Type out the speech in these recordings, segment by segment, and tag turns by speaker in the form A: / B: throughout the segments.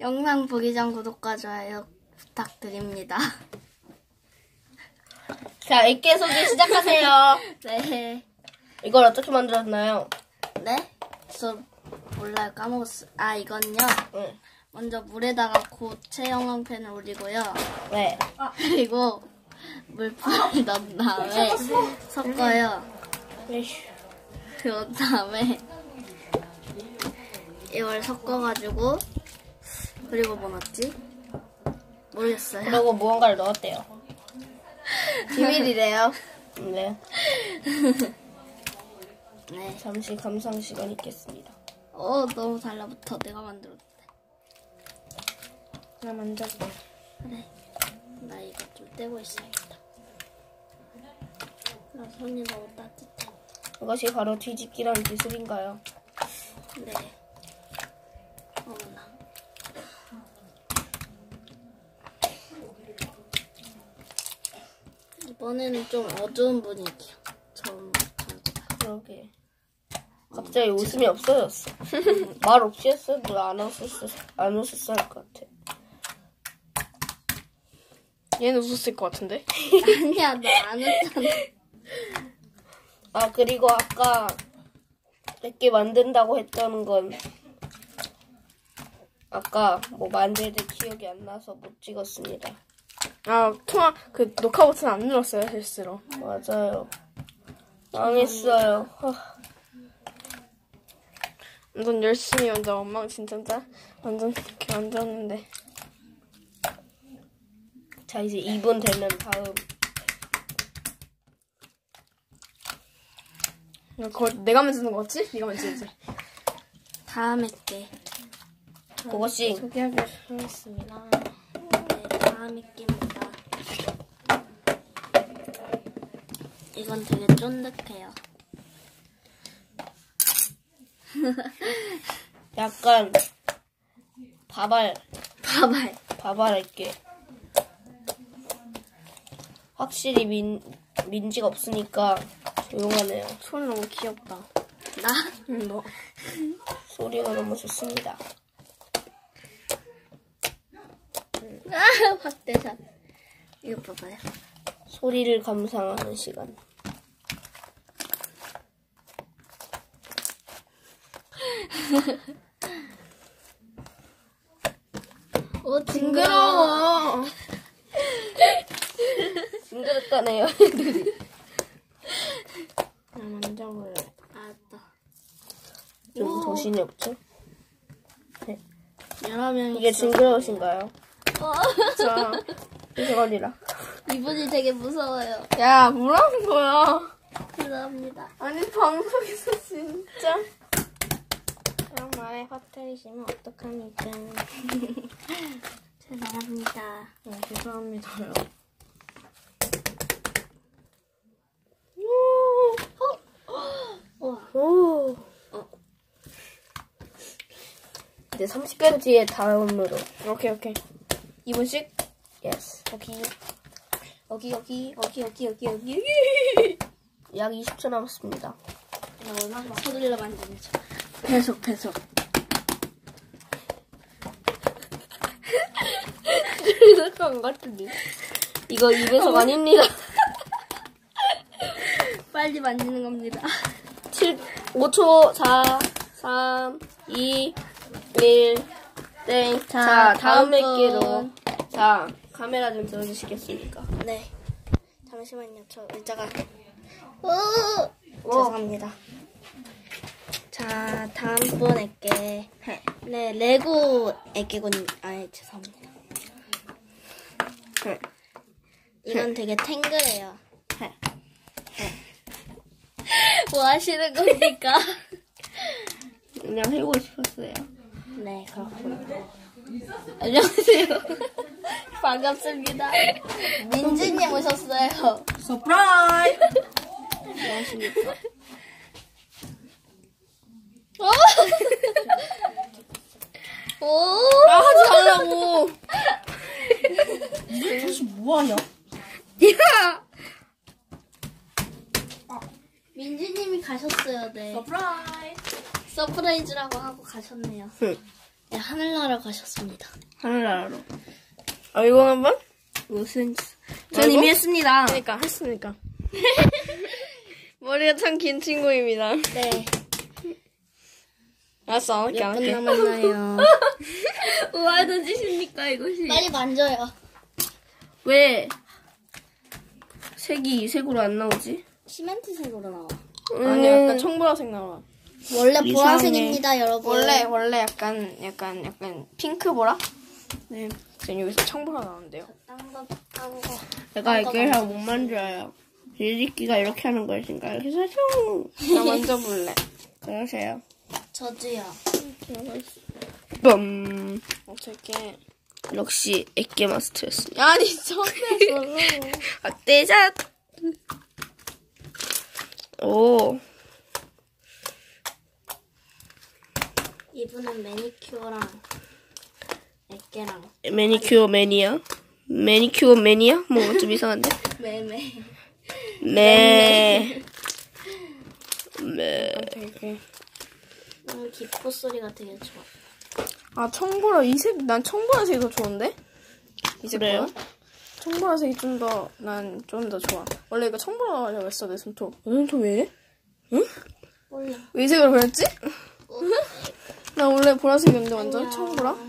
A: 영상 보기 전 구독과 좋아요 부탁드립니다.
B: 자, 액계 소개 시작하세요.
A: 네.
B: 이걸 어떻게 만들었나요?
A: 네? 저 몰라요. 까먹었어요. 아, 이건요.
B: 응.
A: 먼저 물에다가 고체 형광펜을 올리고요.
B: 네.
A: 그리고 물풀을 넣은 다음에 섞어요. 그런 다음에 이걸 섞어가지고 그리고 뭐 넣었지? 모르겠어요.
B: 그리고 무언가를 넣었대요.
A: 비밀이래요.
B: 네.
A: 네.
B: 잠시 감상 시간 있겠습니다.
A: 어 너무 달라붙어. 내가 만들었는데.
B: 나 먼저.
A: 그래. 나 이거 좀 떼고 있어야겠다. 나 손이 너무 따뜻해.
B: 이것이 바로 뒤집기라는 기술인가요?
A: 네. 어머나. 이번에는 좀 어두운 분위기야. 처음.
B: 그러게. 갑자기 웃음이 없어졌어. 말 없이 했어도 안 웃었어, 안 웃었어 할것 같아.
C: 얘는 웃었을 것 같은데?
A: 아니야, 너 안 웃잖아.
B: 아, 그리고 아까 몇개 만든다고 했던 건 아까 뭐 만들 때 기억이 안 나서 못 찍었습니다.
C: 아, 통화, 그, 녹화 버튼 안 눌렀어요, 실수로.
B: 맞아요. 망했어요. 하,
C: 완전 열심히 완전 엉망진 진짜 완전 이렇게 만들었는데.
B: 자, 이제 2분 되면 다음.
C: 이거 거, 내가 만드는 거지? 네가 만들지.
A: 다음에 게.
B: 그것이
C: 소개하도록 하겠습니다.
A: 네, 다음에 게입니다. 이건 되게 쫀득해요.
B: 약간 바발,
A: 봐봐요.
B: 바발할게. 확실히 민, 민지가 없으니까 조용하네요.
C: 손 너무 귀엽다.
A: 나?
C: 응, 너.
B: 소리가 너무 좋습니다.
A: 아, 확대샷. 이거 봐봐요.
B: 소리를 감상하는 시간.
A: 오, 징그러워.
B: 징그럽다네요.
C: 나 만져볼래.
A: 알았다.
B: 좀 정신이 없죠?
A: 여러 명이
B: 이게. 징그러우신가요?
A: 어.
C: 자,
B: 이거리라.
A: 이분이 되게 무서워요.
C: 야, 뭐라는 거야?
A: 죄송합니다.
C: 아니, 방송에서 진짜. 그런 말에 화틀리시면 어떡합니까?
A: 죄송합니다.
C: 네, 죄송합니다요.
A: 우와.
B: 오. 이제 30분 뒤에 다음으로.
C: 오케이, 오케이. 2분씩?
B: 예스.
C: 오케이. 오케이, 오케이, 오케이, 오케이, 오케이, 오케이.
B: 약 20초 남았습니다.
A: 나 얼마나 서둘러 만드는 척. 계속, 계속.
B: 생각한 것 같은데. 이거 입에서 아닙니다.
A: 빨리 만지는 겁니다.
B: 7, 5초, 4, 3, 2, 1, 땡. 자, 다음
A: 다음
B: 뵙기로.
A: 분.
B: 자, 카메라 좀 들어주시겠습니까?
A: 네. 잠시만요. 저 의자가. 오!
B: 오.
A: 죄송합니다. 자, 다음 분에게. 네, 레고 애기군. 아, 죄송합니다.
B: 네.
A: 이건 되게 탱글해요. 뭐 하시는 겁니까?
B: 그냥 해보고 싶었어요.
A: 네, 그렇군요. 안녕하세요. 반갑습니다. 민지님 오셨어요.
B: 서프라이즈!
A: 안녕하십니까. 오!
C: 아, 하지 말라고!
B: 다시 뭐하냐?
A: 야! 민지님이 가셨어요, 네.
B: 서프라이즈!
A: 서프라이즈라고 하고 가셨네요.
B: 응.
A: 네, 하늘나라 가셨습니다.
B: 하늘나라로.
C: 아, 이거 한번?
B: 무슨, 전전
C: 이미
B: 이미 했습니다.
C: 그러니까, 했으니까. 머리가 참 긴 친구입니다.
A: 네.
C: 알았어, 안 할게, 안
A: 몇분
C: 할게.
A: 남았나요?
B: 우와, 던지십니까, 이것이?
A: 빨리 만져요.
B: 왜 색이 이 색으로 안 나오지?
A: 시멘트색으로 나와.
C: 아니, 약간 청보라색 나와.
A: 원래
B: 이상해.
A: 보라색입니다, 여러분.
C: 원래, 원래 약간, 약간, 약간, 핑크 보라? 네. 지금 여기서 청보라 나오는데요.
A: 딴거 딴 거.
B: 내가 이렇게 잘못 만져요. 일리끼가 이렇게 하는 것인가요? 그래서
C: 좀나 만져볼래.
B: 그러세요.
A: 저도요.
B: 빰.
C: 어떻게.
B: 역시 액계 마스터였습니다.
C: 아니, 저게
B: 악대샷. 오,
A: 이분은 매니큐어랑 액계랑
B: 매니큐어 매니아. 매니큐어 매니아? 뭔가 좀 이상한데?
A: 매매.
B: 네. 네.
C: 되게.
A: 오늘 기포 소리가 되게 좋아.
C: 아, 청보라, 이 색, 난 청보라색이 더 좋은데? 이
B: 그래요?
C: 청보라색이 좀 더, 난 좀 더 좋아. 원래 이거 청보라 하려고 했어, 내 손톱. 내 손톱 왜 이래?
A: 몰라.
C: 왜 이 색으로 그렸지? 나 원래 보라색이었는데 완전 청보라?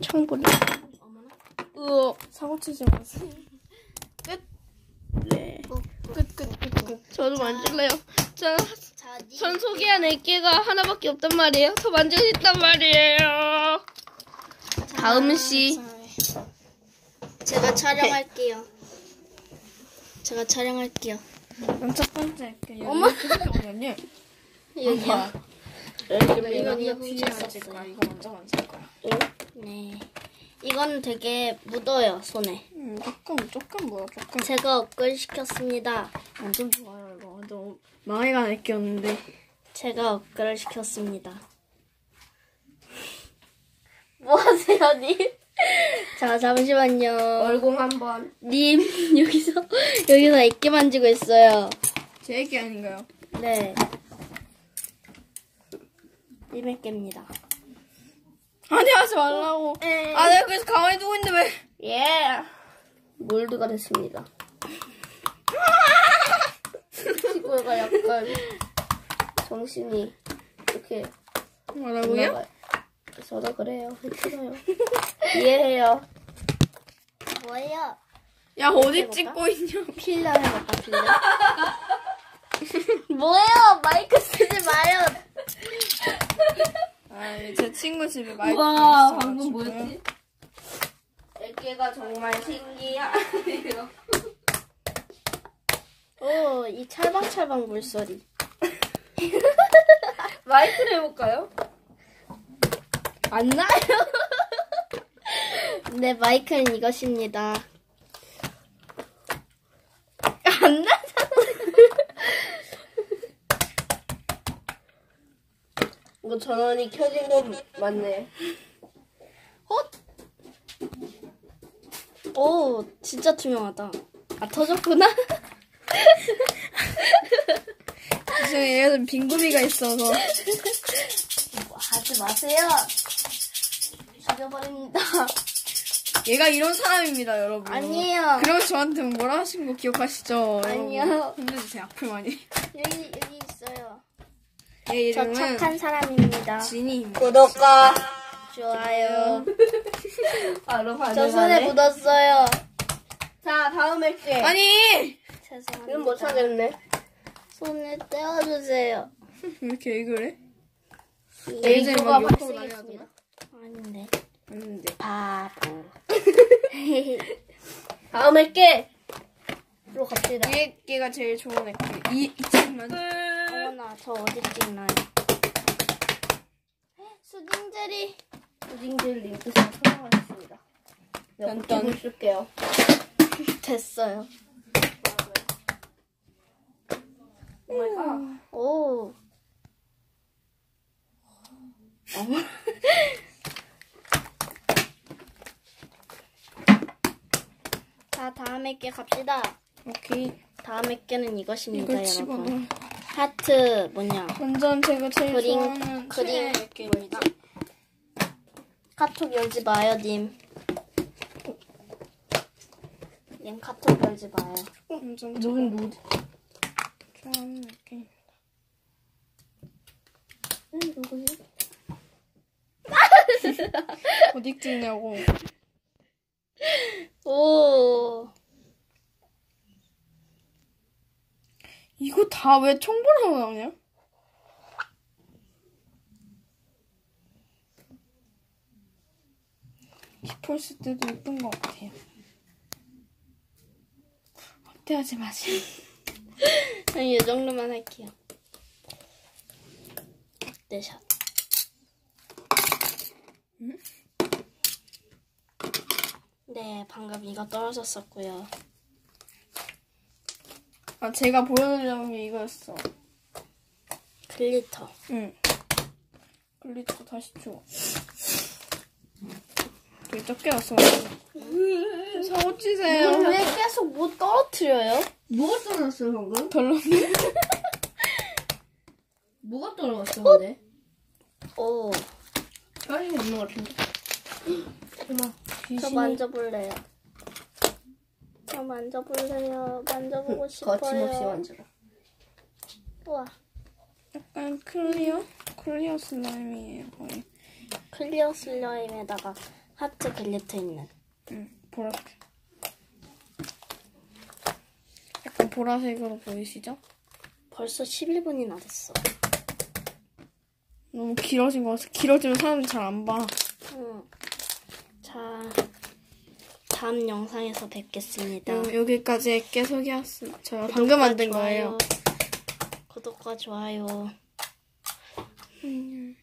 B: 청보라.
C: 으어, 사고 치지 마세요.
B: 네.
C: 끝, 끝, 끝, 끝.
B: 저도 만질래요. 자, 전 소개한 액계가 하나밖에 없단 말이에요. 더 만지고 싶단 말이에요. 다음 씨.
A: 제가 촬영할게요. 제가 촬영할게요.
C: 난첫 번째 할게. 어머!
A: 여기 요.
C: 이거
A: 이거
C: 이거 뒤에 거야. 이거 먼저 만질 거야.
A: 네. 이건 되게 묻어요, 손에.
C: 음, 조금, 조금 뭐야, 조금.
A: 제가 업글 시켰습니다.
C: 완전 좋아요, 이거. 완전 망해가 느꼈는데.
A: 제가 업글을 시켰습니다. 뭐 하세요, 님? 자, 잠시만요.
B: 얼공 한번.
A: 님, 여기서, 여기서 액기 만지고 있어요.
C: 제 얘기 아닌가요?
A: 네. 님 액기입니다.
C: 아니, 하지 말라고. 아, 내가 그래서 가만히 두고 있는데 왜.
B: 예. 몰드가 됐습니다. 피부가 약간 정신이 이렇게
C: 뭐라고요?
B: 올라가요. 저도 그래요. 싫어요. 이해해요.
A: 뭐예요?
C: 야, 어디? 찍고 있냐?
A: 필러 해볼까, 필러? 뭐예요? 마이크 쓰지 마요.
C: 아, 제 친구 집에 마이크
B: 와. 방금 뭐였지? 애기가 정말 신기하네요.
A: 오, 이 찰방찰방 물소리.
B: 마이크를 해볼까요?
A: 안 나요? 네, 마이크는 이것입니다.
B: 안 나 이거 전원이 켜진 거 맞네.
A: 오, 진짜 투명하다. 아, 터졌구나?
C: 지금 얘는 빈구미가 있어서.
A: 뭐 하지 마세요. 죽여버립니다.
C: 얘가 이런 사람입니다, 여러분.
A: 아니에요.
C: 그래서 저한테 뭐라 하신 거 기억하시죠?
A: 아니요.
C: 여러분? 혼내주세요, 앞을 많이.
A: 여기, 여기. 얘저
C: 이름은
A: 착한 사람입니다.
C: 진이입니다.
B: 구독과
A: 좋아요.
B: 바로
A: 저 손에
B: 반응하네.
A: 묻었어요.
B: 자, 다음 할게.
C: 아니!
A: 죄송합니다.
B: 이건 못 찾겠네.
A: 손을 떼어주세요.
C: 왜 이렇게?
B: 에이즈가
C: 막 욕하고
A: 쓰겠습니다. 아닌데.
C: 아닌데.
A: 바보.
B: 다음 할게.
A: 로 갑시다.
C: 위에 개가 제일 좋은 액기. 이, 이 책만.
A: 어머나, 저 어디 찍나요? 수딩젤이.
B: 링크 설명하겠습니다.
C: 딴딴.
B: 딴딴 쓸게요.
A: 됐어요.
B: 오마이갓.
A: 오. 자, 다음에 게 갑시다.
C: 오케이.
A: 다음에 게는 이것입니다,
C: 이걸
A: 여러분.
C: 집어넣어.
A: 하트 뭐냐?
C: 완전 제가 제일
A: 그림,
C: 좋아하는
A: 그림
C: 액기입니다.
A: 카톡 열지 마요, 님. 님 카톡 열지 마요.
C: 완전
B: 누군 누구지?
C: 좋아하는 느낌.
B: 응, 누구지?
C: 어디 찍냐고.
A: 오.
C: 이거 다왜 청보라고 나오냐? 싶었을 때도 예쁜 것 같아요. 확대하지 마세요.
A: 이 정도만 할게요. 넷샷. 네, 방금 이거 떨어졌었고요.
C: 아, 제가 보여드리려는 게 이거였어.
A: 글리터.
C: 응. 글리터 다시 줘. 되게 적게 왔어. 사고 치세요.
A: 왜 계속 못 떨어뜨려요?
B: 뭐가 떨어졌어요, 방금?
C: 별로네.
B: 뭐가 떨어졌어, 근데?
A: 오,
B: 별이 없는 것 같은데?
C: 잠깐만.
A: 저
C: 귀신이
A: 만져볼래요. 저 만져볼래요. 만져보고 싶어요.
B: 거침없이 만져라.
A: 우와,
C: 약간 클리어? 클리어 슬라임이에요, 거의.
A: 클리어 슬라임에다가 하트 글리터 있는.
C: 응, 보라색. 약간 보라색으로 보이시죠?
A: 벌써 11분이나 됐어.
C: 너무 길어진 것 같아. 길어지면 사람들이 잘 안 봐.
A: 응. 자, 다음 영상에서 뵙겠습니다.
C: 요, 여기까지 깨소기였습니다. 저 방금 만든 거예요.
A: 구독과 좋아요.
C: 음.